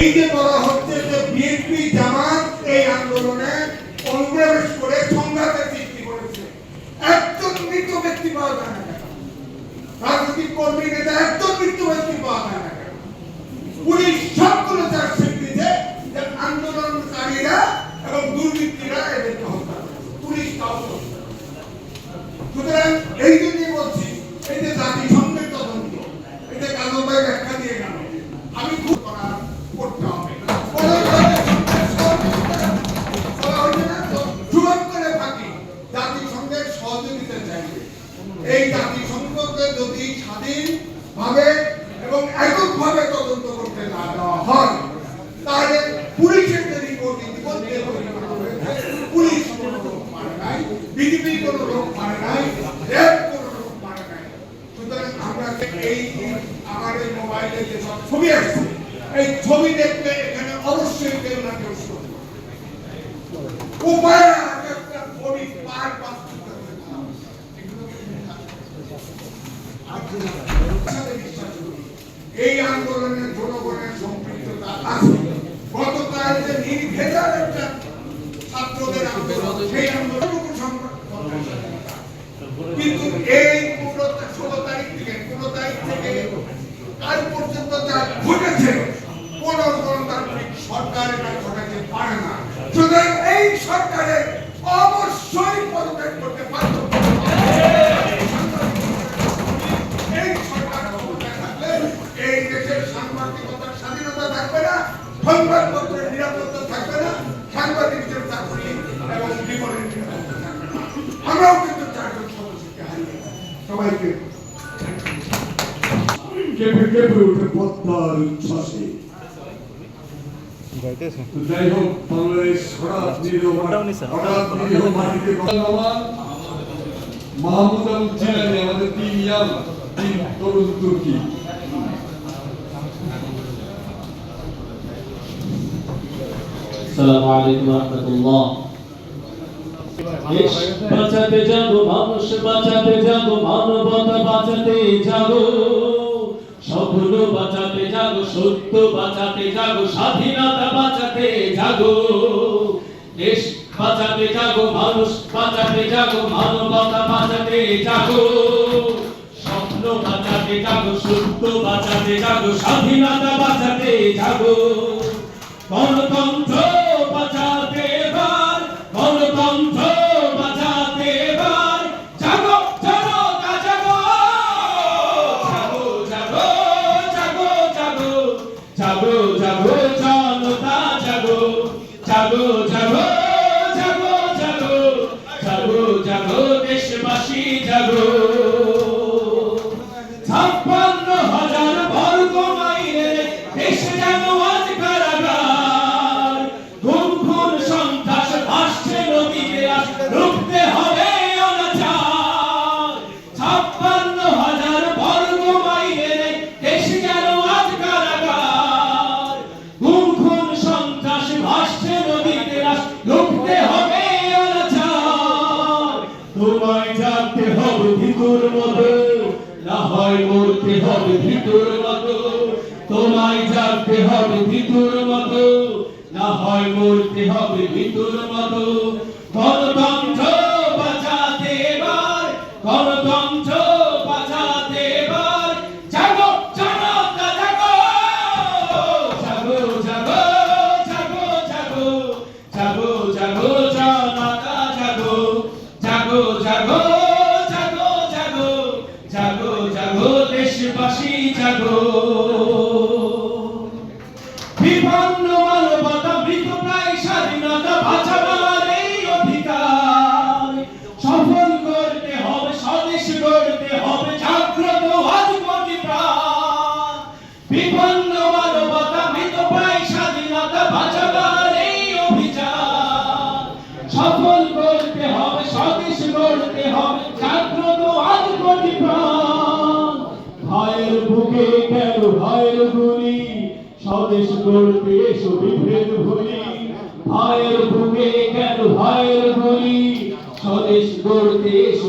এই যে বলা হচ্ছে যে বিএনপি, জামাত এই আন্দোলনে অনুপ্রবেশ করে সংঘাতের সৃষ্টি করেছে। একজন মৃত ব্যক্তি পাওয়া যায় পুলিশ সবগুলো চার্জশিট দিতে যে এবং দুর্বৃত্তীরা এদেরকে হত্যা পুলিশ কাউকে সুতরাং এই সহযোগিতা চাইবে এই জাতিসংঘকে যদি স্বাধীন ভাবে এবং এককভাবে তদন্ত করতে না দেওয়া হয়, তাহলে পুলিশের যে রিপোর্ট ইতিমধ্যে পুলিশ কোনো লোক মারে নাই বিজেপি কোনো লোক মারে নাই, র্যাব কোনো লোক মারে নাই। সুতরাং আমরা এই আমার মোবাইলে যে সব ছবি আসছে, এই ছবি দেখলে এখানে অবশ্যই কেউ না কেউ উপায় আর একটা ছবি পার বাস্তব করতে হবে। এই জনগণের সম্পৃক্ততা আছে। গতকাল যে নির্ভেজাল একটা ছাত্রদের আন্দোলন, সেই সংগ্রাম কিন্তু এই ষোলো তারিখ থেকে, পনেরো তারিখ থেকে পর্যন্ত যা ঘটেছে কোন গণতান্ত্রিক সরকার এটা ঘটাতে পারে না। সুতরাং এই সরকারের অবশ্যই আমরাও কিন্তু চারজন সদস্যকে হারিয়ে সবাইকে কেঁপে কেঁপে উঠে পদ্মার উচ্ছ্বাসে। যাই হোক বাংলাদেশ হঠাৎ নিরীহ হঠাৎ নিরীহ মাটিতে মাহমুদ আল জিলানি আমাদের তিন ইয়াম তিন তরুণ তুর্কি। আসসালামু আলাইকুম রহমতুল্লাহ। দেশ বাঁচাতে যাব, মানুষ বাঁচাতে যাব, মানবতা বাঁচাতে যাব। স্বপ্ন বাঁচাতে যাব, সত্য বাঁচাতে যাব, স্বাধীনতা বাঁচাতে যাব। দেশ বাঁচাতে যাব, মানুষ বাঁচাতে যাব, মানবতা বাঁচাতে যাব। স্বপ্ন বাঁচাতে যাব, সত্য বাঁচাতে যাব, স্বাধীনতা বাঁচাতে যাব। জাগো জাগো জাগো জাগো জাগো দেশবাসী জাগো। রুখতে হবে তোমায় জানতে হবে ভিতর মতো, না হয় মরতে হবে ভিতর মতো। তোমায় জানতে হবে ভিতর মতো, না হয় মরতে হবে ভিতর মতো। জাগো জাগো দেশবাসী, জাগো। বিপন্ন মানবতা মৃত প্রায় স্বাধীনতা বাঁচাবার এই অধিকার। সফল করতে হবে, স্বদেশ হবে, জাগ্রত বিপন্ন মানবতা প্রায় স্বাধীনতা বাঁচাবার এই অভিযান। সফল করতে হবে, স্বদেশ হবে ভাইয়ের ভুলি স্বদেশ গড়তে এসো বিভেদ ভুলি। ভাইয়ের বুকে কেন ভাইয়ের ভুলি স্বদেশ গড়তে এসো